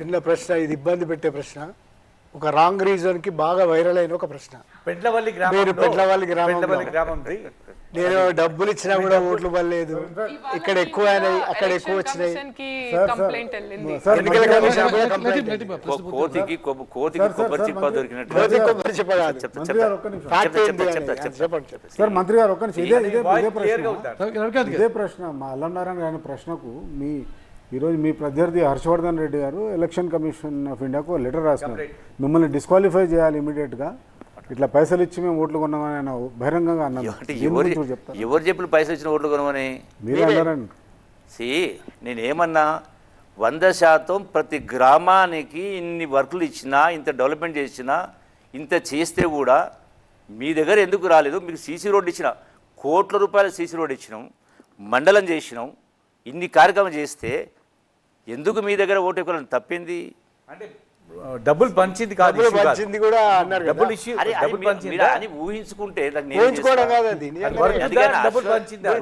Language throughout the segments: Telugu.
చిన్న ప్రశ్న ఇది ఇబ్బంది పెట్టే ప్రశ్న. ఒక రాంగ్ రీజన్కి బాగా వైరల్ అయిన ఒక ప్రశ్న. పెండ్లవల్లి మీరు గ్రామం గ్రామంది. నేను డబ్బులు ఇచ్చినా కూడా ఓట్లు పడలేదు. ఇక్కడ ఎక్కువ అయినాయి అక్కడ ఎక్కువ వచ్చినాయి. ఎన్నికల కమిషన్ కూడా కంప్లైంట్ కోతికి కోతికి కొబ్బరి చిప్ప దొరికినట్టు. కొబ్బరి చెప్ప కాదు. ఒక్క నిమిషం. ఫ్యాక్ట్ చెప్తా, ఏంటి చెప్తా, అని. చెప్తా. చెప్పండి చెప్పండి సార్ మంత్రి గారు ఒక్క నిమిషం ఇదే ఇదే ప్రశ్న. ఉంటారు ఇదే ప్రశ్న. మా అల్లం నారాయణ గారి ప్రశ్నకు మీ ఈరోజు మీ ప్రత్యర్థి Harshavardhan Reddy garu election commission of ఇండియాకు లెటర్ రాసినారు మిమ్మల్ని డిస్క్వాలిఫై చేయాలి ఇమీడియట్గా. ఇట్లా పైసలు ఇచ్చి మేము ఓట్లు కొన్నామని ఆయన బహిరంగంగా అన్నారు ఎవరు చెప్పిన పైసలు ఇచ్చిన ఓట్లు కొనమని? మీరు అన్నారని సి నేనేమన్నా వంద శాతం ప్రతి గ్రామానికి ఇన్ని వర్కులు ఇచ్చినా ఇంత డెవలప్మెంట్ చేసినా ఇంత చేస్తే కూడా మీ దగ్గర ఎందుకు రాలేదు? మీకు సీసీ రోడ్డు ఇచ్చిన కోట్ల రూపాయల సీసీ రోడ్డు ఇచ్చినాం మండలం చేసినాం ఇన్ని కార్యక్రమం చేస్తే ఎందుకు మీ దగ్గర ఓటు ఎక్కువ తప్పింది అంటే డబ్బులు పంచింది కాదు. పంచింది కూడా అన్నారు కదా. డబ్బులు ఇష్యూ డబ్బులు పంచింది మీరు అని ఊహించుకుంటే ఊహించుకోవడం? కాదు అది డబ్బులు పంచిందా?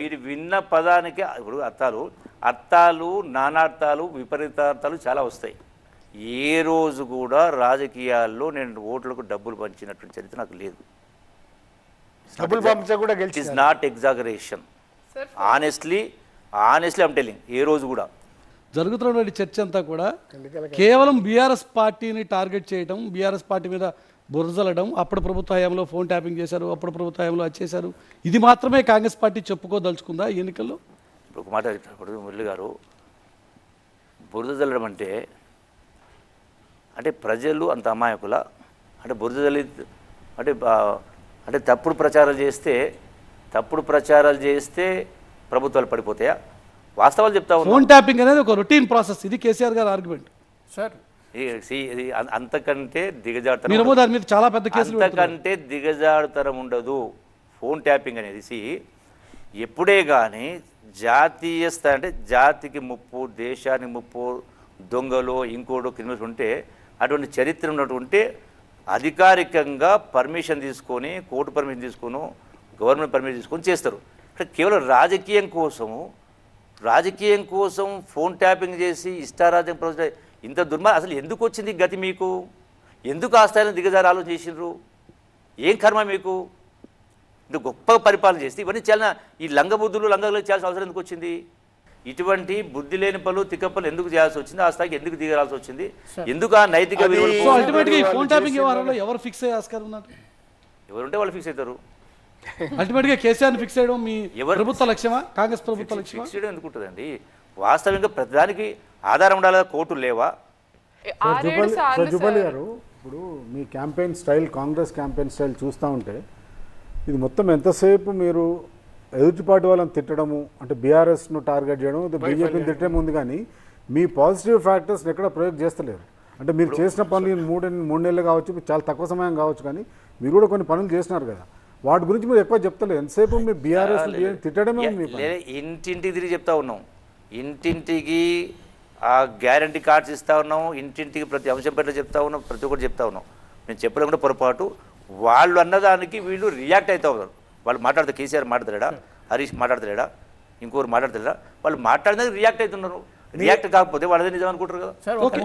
మీరు విన్న పదానికి ఇప్పుడు అర్థాలు అర్థాలు నానార్థాలు విపరీతార్థాలు చాలా వస్తాయి ఏ రోజు కూడా రాజకీయాల్లో నేను ఓట్లకు డబ్బులు పంచినటువంటి చరిత్ర నాకు లేదు డబ్బులు పంపించా కూడా it not exaggeration sir honestly honestly I'm telling ఏ రోజు కూడా. జరుగుతున్నటువంటి చర్చ అంతా కూడా కేవలం బీఆర్ఎస్ పార్టీని టార్గెట్ చేయడం బీఆర్ఎస్ పార్టీ మీద బురజలడం అప్పుడు ప్రభుత్వ హయాంలో ఫోన్ ట్యాపింగ్ చేశారు అప్పుడు ప్రభుత్వ హయాంలో చేశారు ఇది మాత్రమే కాంగ్రెస్ పార్టీ చెప్పుకోదలుచుకుందా ఈ ఎన్నికల్లో? ఇప్పుడు ఒక మాట ఇప్పుడు మురళి గారు. బురద జల్లడం అంటే అంటే ప్రజలు అంత అమాయకుల అంటే బురద జల్లి అంటే అంటే తప్పుడు ప్రచారాలు చేస్తే తప్పుడు ప్రచారాలు చేస్తే ప్రభుత్వాలు పడిపోతాయా? వాస్తవాలు చెప్తా ఉన్నా ఫోన్ ట్యాపింగ్ అనేది ఒక రొటీన్ ప్రాసెస్ ఇది కేసీఆర్ గారి ఆర్గ్యుమెంట్ సార్. అంతకంటే దిగజారుతనం మీరేమో దాని మీద చాలా పెద్ద కేసులు. అంతకంటే దిగజారుతరం ఉండదు. ఫోన్ ట్యాపింగ్ అనేది సి ఎప్పుడే కానీ జాతీయ స్థాయి అంటే జాతికి ముప్పు దేశానికి ముప్పు దొంగలు ఇంకోడు క్రిమినల్స్ ఉంటే అటువంటి చరిత్ర ఉన్నటువంటి అధికారికంగా పర్మిషన్ తీసుకొని కోర్టు పర్మిషన్ తీసుకొని గవర్నమెంట్ పర్మిషన్ తీసుకొని చేస్తారు. కేవలం రాజకీయం కోసము రాజకీయం కోసం ఫోన్ ట్యాపింగ్ చేసి ఇష్టారాజ్యం ప్రజలు ఇంత దుర్మా అసలు ఎందుకు వచ్చింది గతి మీకు? ఎందుకు ఆ స్థాయిలో దిగజారి ఆలోచన చేసిండ్రు? ఏం కర్మ మీకు? ఇంత గొప్ప పరిపాలన చేస్తే ఇవన్నీ చాలా ఈ లంగబుద్ధులు లంగలు చేయాల్సిన అవసరం ఎందుకు వచ్చింది? ఇటువంటి బుద్ధి లేని పనులు తిక్కపలు ఎందుకు చేయాల్సి వచ్చింది? ఆ స్థాయికి ఎందుకు దిగాల్సి వచ్చింది? ఎందుకు ఆ నైతిక ఎవరుంటే వాళ్ళు ఫిక్స్ అవుతారు. అల్టిమేట్గా కేసీఆర్ని ఫిక్స్ చేయడం మీ ఎవరు- ప్రభుత్వ లక్ష్యమా? కాంగ్రెస్ ప్రభుత్వ లక్ష్యమా? ఫిక్స్ చేయడం ఎందుకు ఉంటుందండి వాస్తవంగా ప్రతిదానికి ఆధారం ఉండాలి కోర్టులు లేవా? సార్ గారు ఇప్పుడు మీ campaign style Congress campaign style చూస్తూ ఉంటే ఇది మొత్తం ఎంతసేపు మీరు ఎదుటి పార్టీ వాళ్ళని తిట్టడము అంటే బీఆర్ఎస్ను టార్గెట్ చేయడం బీజేపీని తిట్టడం ఉంది కానీ మీ పాజిటివ్ ఫ్యాక్టర్స్ ఎక్కడ ప్రయోగ చేస్తలేరు. అంటే మీరు చేసిన పనులు మూడు మూడు నెలలు కావచ్చు చాలా తక్కువ సమయం కావచ్చు కానీ మీరు కూడా కొన్ని పనులు చేసినారు కదా. వాటి గురించి మీరు ఎక్కువ చెప్తలేరు. ఎంతసేపు మీ బీఆర్ఎస్ తిట్టడమే ఇంటింటికి తిరిగి చెప్తా ఉన్నాం. ఇంటింటికి ఆ గ్యారంటీ కార్డ్స్ ఇస్తా ఉన్నాం. ఇంటింటికి ప్రతి అంశం పట్ల చెప్తా ఉన్నాం. ప్రతి ఒక్కటి చెప్తా ఉన్నాం. నేను చెప్పడం కూడా పొరపాటు. వాళ్ళు అన్నదానికి వీళ్ళు రియాక్ట్ అవుతా ఉన్నారు. వాళ్ళు మాట్లాడితే కేసీఆర్ మాట్లాడతాడా హరీష్ మాట్లాడతాడా ఇంకోరు మాట్లాడతాడా వాళ్ళు మాట్లాడిన రియాక్ట్ అవుతున్నారు. రియాక్ట్ కాకపోతే వాళ్ళదే నిజం అనుకుంటారు కదా. ఓకే.